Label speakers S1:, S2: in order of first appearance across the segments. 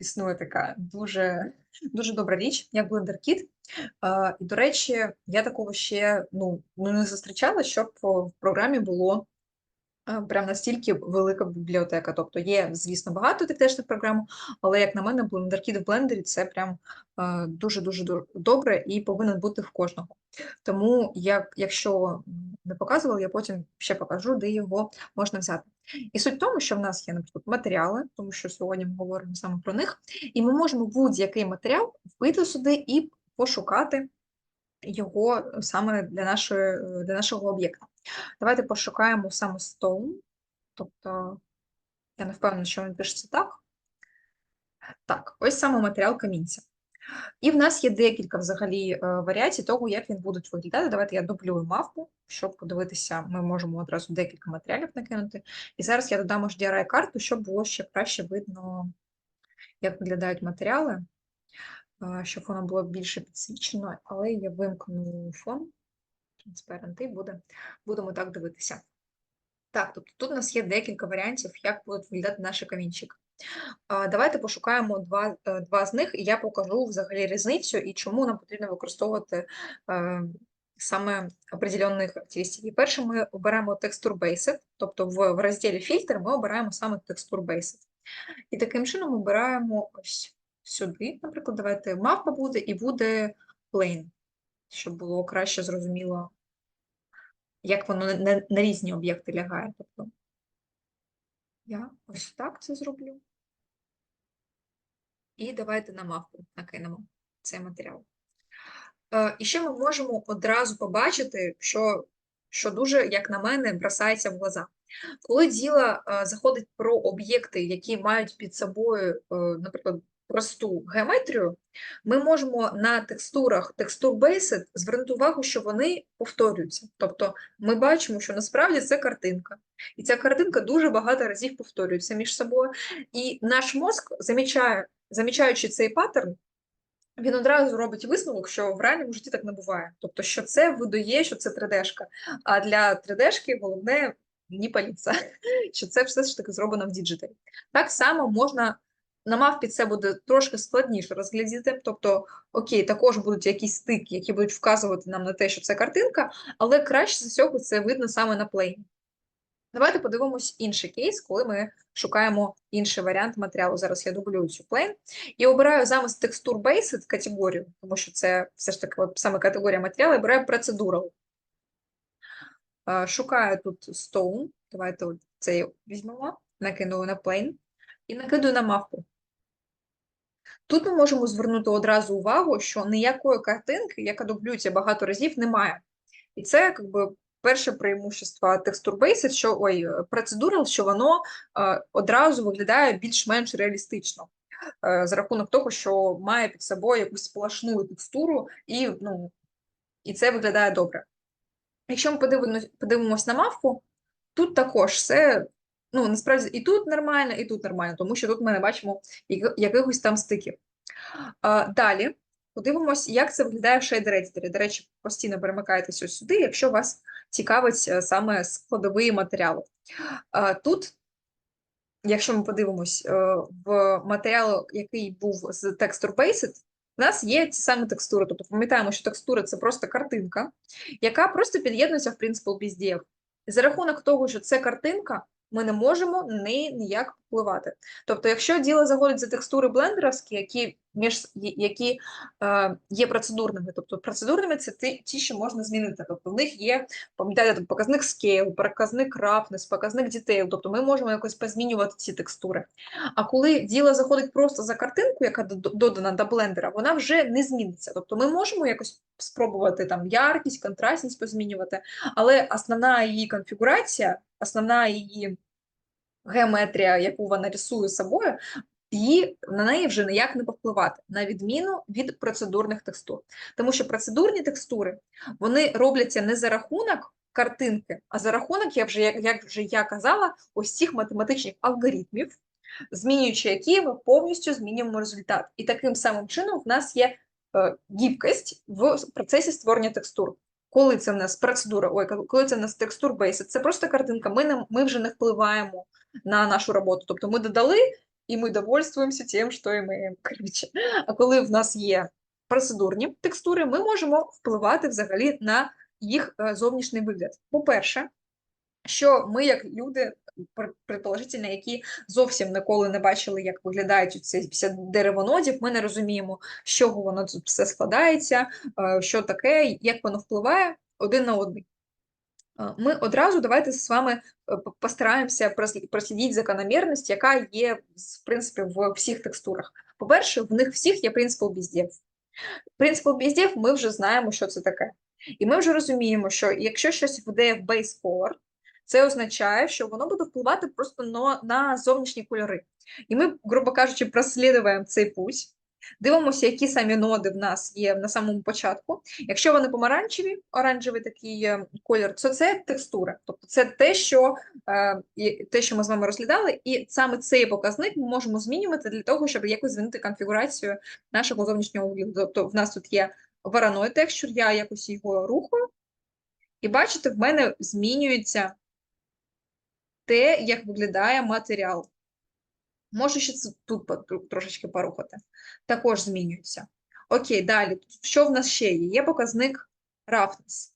S1: існує така дуже, дуже добра річ, як Blender Kit. І, до речі, я такого ще ну, ну, не зустрічала, щоб в програмі було прям настільки велика бібліотека. Тобто є, звісно, багато текстичних програм, але, як на мене, BlenderKit в блендері це прям е, дуже-дуже добре і повинен бути в кожного. Тому, як, якщо не показувала, я потім ще покажу, де його можна взяти. І суть в тому, що в нас є, наприклад, матеріали, тому що сьогодні ми говоримо саме про них, і ми можемо будь-який матеріал вбити сюди і пошукати його саме для, нашої, е, для нашого об'єкта. Давайте пошукаємо саме stone, тобто я не впевнена, що він пишеться так. Так, ось саме матеріал камінця. І в нас є декілька взагалі е, варіацій того, як він буде виглядати. Давайте я дублюю мавпу, щоб подивитися, ми можемо одразу декілька матеріалів накинути. І зараз я додам HDRI карту, щоб було ще краще видно, як виглядають матеріали, е, щоб воно було більше підсвічено, але я вимкну фон. Transparent, і буде, будемо так дивитися. Так, тобто тут у нас є декілька варіантів, як будуть виглядати наші камінчики. Давайте пошукаємо два, е, два з них, і я покажу взагалі різницю і чому нам потрібно використовувати е, саме определенні характеристики. Перше, ми оберемо Texture Based, тобто в, в розділі фільтр ми обираємо саме Texture Based. І таким чином обираємо ось сюди, наприклад, давайте мавпа буде і буде Plain, щоб було краще зрозуміло, як воно на, на, на різні об'єкти лягає. Тобто я ось так це зроблю. І давайте на мавпу накинемо цей матеріал. Е, І ще ми можемо одразу побачити, що, що дуже, як на мене, бросається в глаза. Коли діло е, заходить про об'єкти, які мають під собою, е, наприклад, просту геометрію, ми можемо на текстурах Texture Based звернути увагу, що вони повторюються. Тобто ми бачимо, що насправді це картинка. І ця картинка дуже багато разів повторюється між собою. І наш мозк замічає, замічаючи цей паттерн, він одразу робить висновок, що в реальному житті так не буває. Тобто, що це видає, що це 3D-шка. А для 3D-шки головне не паліться, що це все ж таки зроблено в діджиталі. Так само можна. На мавпі це буде трошки складніше розглядіти, тобто, окей, також будуть якісь стики, які будуть вказувати нам на те, що це картинка, але краще з усього це видно саме на плейні. Давайте подивимось інший кейс, коли ми шукаємо інший варіант матеріалу. Зараз я дублюю цю плейн і обираю замість Texture Based категорію, тому що це все ж таки саме категорія матеріалу, обираю Procedural. Е, Шукаю тут Stone, давайте цей візьмемо, накину на плейн і накидую на мавпу. Тут ми можемо звернути одразу увагу, що ніякої картинки, яка дублюється багато разів, немає. І це якби перше преимущество Texture Based, що ой, процедура, що воно е, одразу виглядає більш-менш реалістично. е, За рахунок того, що має під собою якусь сплошну текстуру, і, ну, і це виглядає добре. Якщо ми подивимось, подивимось на мавку, тут також все, ну, насправді і тут нормально, і тут нормально, тому що тут ми не бачимо якихось там стиків. А, Далі подивимось, як це виглядає в Shader. До речі, постійно перемикайтеся сюди, якщо вас цікавить е, саме складовий матеріал. А, Тут, якщо ми подивимось е, в матеріал, який був з Texture Based, у нас є ті самі текстури. Тобто пам'ятаємо, що текстура це просто картинка, яка просто під'єднується в Principal BSDF. За рахунок того, що це картинка, ми не можемо на неї ніяк впливати. Тобто, якщо діло заходить за текстури блендеровські, які між які е, є процедурними, тобто процедурними це ті, ті, що можна змінити. Тобто в них є, пам'ятаєте, показник scale, показник roughness, показник detail, тобто ми можемо якось позмінювати ці текстури. А коли діло заходить просто за картинку, яка додана до блендера, вона вже не зміниться. Тобто ми можемо якось спробувати там яркість, контрастність позмінювати, але основна її конфігурація, основна її геометрія, яку вона рисує собою, її на неї вже ніяк не повпливати, на відміну від процедурних текстур. Тому що процедурні текстури вони робляться не за рахунок картинки, а за рахунок, я вже, як, вже я казала, ось цих математичних алгоритмів, змінюючи які ми повністю змінюємо результат. І таким самим чином в нас є е, гібкость в процесі створення текстур. Коли це в нас процедура, ой, коли це в нас текстур бейсит, це просто картинка. Ми не ми вже не впливаємо на нашу роботу. Тобто ми додали і ми довольствуємося тим, що маємо. Коротше. А коли в нас є процедурні текстури, ми можемо впливати взагалі на їх е, зовнішній вигляд. По-перше, що ми, як люди, предположительно, які зовсім ніколи не бачили, як виглядають ці 50 деревонодів, ми не розуміємо, з чого воно тут все складається, е, що таке, як воно впливає один на один. Е, Ми одразу давайте з вами е, постараємося прослі- прослідити закономірність, яка є в принципі в всіх текстурах. По-перше, в них всіх є принцип бездєв. Принцип бездєв ми вже знаємо, що це таке. І ми вже розуміємо, що якщо щось вде в base color, це означає, що воно буде впливати просто на, зовнішні кольори. І ми, грубо кажучи, прослідуємо цей путь, дивимося, які самі ноди в нас є на самому початку. Якщо вони помаранчеві, оранжевий такий е, колір, то це текстура. Тобто це те, що, е, те, що ми з вами розглядали, і саме цей показник ми можемо змінювати для того, щоб якось змінити конфігурацію нашого зовнішнього вигляду. Тобто в нас тут є вороной текстур, я якось його рухаю, і бачите, в мене змінюється те, як виглядає матеріал. Можу ще тут трошечки порухати. Також змінюється. Окей, далі. Що в нас ще є? Є показник roughness.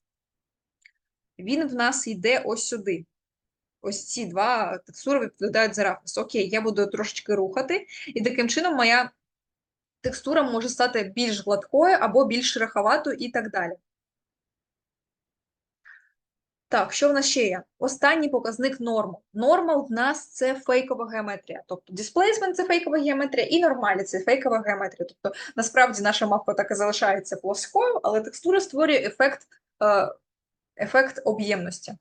S1: Він в нас йде ось сюди. Ось ці два текстури відповідають за roughness. Окей, я буду трошечки рухати, і таким чином моя текстура може стати більш гладкою або більш шероховатою і так далі. Так, що в нас ще є? Останній показник нормал. Нормал в нас це фейкова геометрія. Тобто displacement – це фейкова геометрія, і нормалі це фейкова геометрія. Тобто, насправді наша мапа так і залишається плоскою, але текстура створює ефект, е, ефект об'ємності.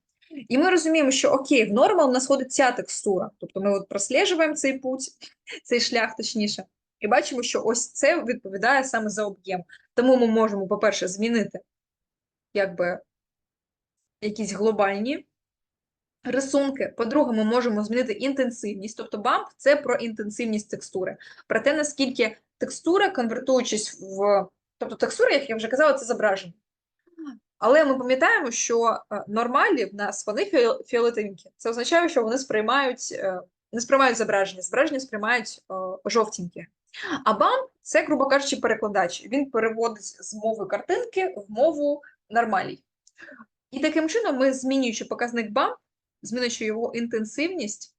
S1: І ми розуміємо, що окей, в нормал у нас ходить ця текстура. Тобто ми от прослежуємо цей путь, цей шлях точніше, і бачимо, що ось це відповідає саме за об'єм. Тому ми можемо, по-перше, змінити якби якісь глобальні рисунки. По-друге, ми можемо змінити інтенсивність. Тобто бамп це про інтенсивність текстури, про те, наскільки текстура, конвертуючись в. Тобто текстура, як я вже казала, це зображення. Але ми пам'ятаємо, що е, нормалі в нас вони фіол- фіолетовенькі. Це означає, що вони сприймають, е, не сприймають зображення, зображення сприймають е, жовтенькі. А бамп це, грубо кажучи, перекладач. Він переводить з мови картинки в мову нормалій. І таким чином, ми, змінюючи показник BAM, змінюючи його інтенсивність,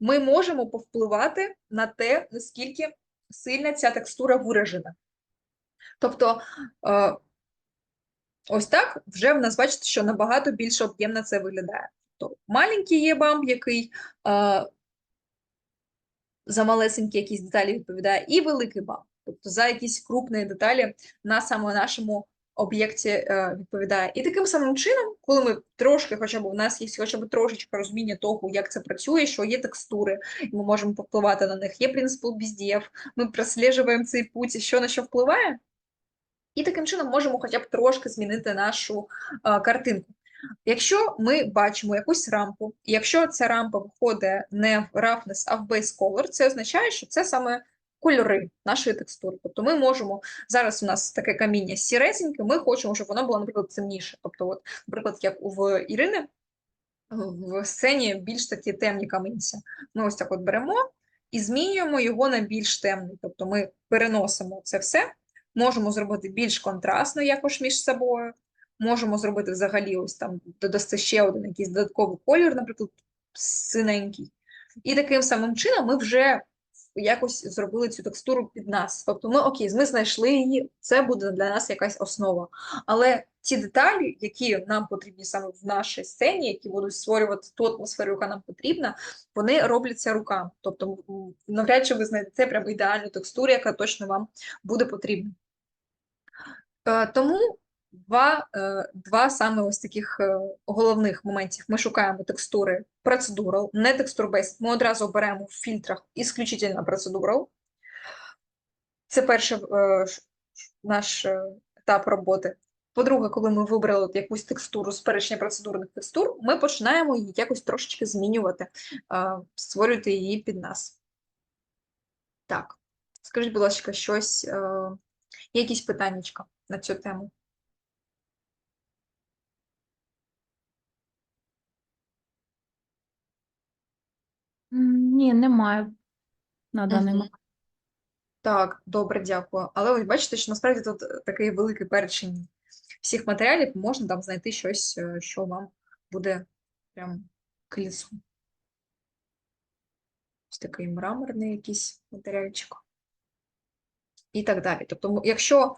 S1: ми можемо повпливати на те, наскільки сильна ця текстура виражена. Тобто, е, ось так вже в нас бачите, що набагато більш об'ємно це виглядає. Тобто, маленький є бамп, який е, за малесенькі якісь деталі відповідає, і великий бамп. Тобто за якісь крупні деталі на саме нашому об'єкті е, відповідає. І таким самим чином, коли ми трошки, хоча б у нас є хоча б трошечки розуміння того, як це працює, що є текстури, і ми можемо повпливати на них, є принцип бездєв, ми прослежуємо цей путь, що на що впливає, і таким чином можемо хоча б трошки змінити нашу е, картинку. Якщо ми бачимо якусь рампу, і якщо ця рампа виходить не в roughness, а в base color, це означає, що це саме кольори нашої текстури. Тобто ми можемо, зараз у нас таке каміння сіресеньке, ми хочемо, щоб воно було, наприклад, темніше. Тобто, от, наприклад, як в Ірини, в сцені більш такі темні камінця. Ми ось так от беремо і змінюємо його на більш темний. Тобто ми переносимо це все, можемо зробити більш контрастно якось між собою, можемо зробити взагалі ось там додасти ще один якийсь додатковий колір, наприклад, синенький. І таким самим чином ми вже якось зробили цю текстуру під нас. Тобто ми окей, ми знайшли її, це буде для нас якась основа. Але ті деталі, які нам потрібні саме в нашій сцені, які будуть створювати ту атмосферу, яка нам потрібна, вони робляться руками. Тобто, навряд чи ви знайдете прям ідеальну текстуру, яка точно вам буде потрібна. Е, Тому два, е, два саме ось таких е, головних моментів. Ми шукаємо текстури процедурал, не текстур-based. Ми одразу беремо в фільтрах ісключительно процедурал. Це перший е, наш етап роботи. По-друге, коли ми вибрали якусь текстуру з перечня процедурних текстур, ми починаємо її якось трошечки змінювати, створювати її під нас. Так, скажіть, будь ласка, щось, якісь питаннячка на цю тему?
S2: М, Ні, немає. на даний
S1: Мгм.
S2: момент.
S1: Так, добре, дякую. Але ось бачите, що насправді тут е, такий великий перечень всіх матеріалів, можна там знайти щось, е, що вам буде прям к лісу. Ось такий мраморний якийсь матеріальчик. І так далі. Тобто, м- якщо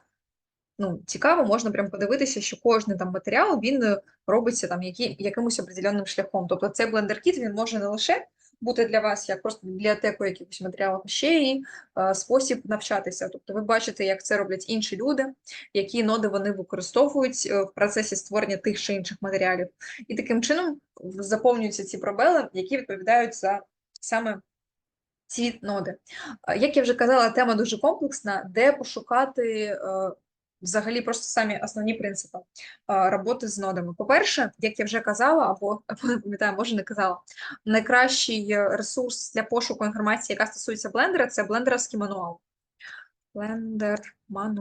S1: ну, цікаво, можна прям подивитися, що кожен там матеріал він е, робиться там які, якимось определенним шляхом. Тобто цей блендер-кіт він може не лише бути для вас як просто бібліотекою якихось матеріалів, ще і е, спосіб навчатися. Тобто ви бачите, як це роблять інші люди, які ноди вони використовують е, в процесі створення тих чи інших матеріалів. І таким чином заповнюються ці пробели, які відповідають за саме ці ноди. Е, Як я вже казала, тема дуже комплексна, де пошукати взагалі просто самі основні принципи роботи з нодами. По-перше, як я вже казала, або, не пам'ятаю, може не казала, найкращий ресурс для пошуку інформації, яка стосується блендера, це блендерський мануал. Блендер мануал.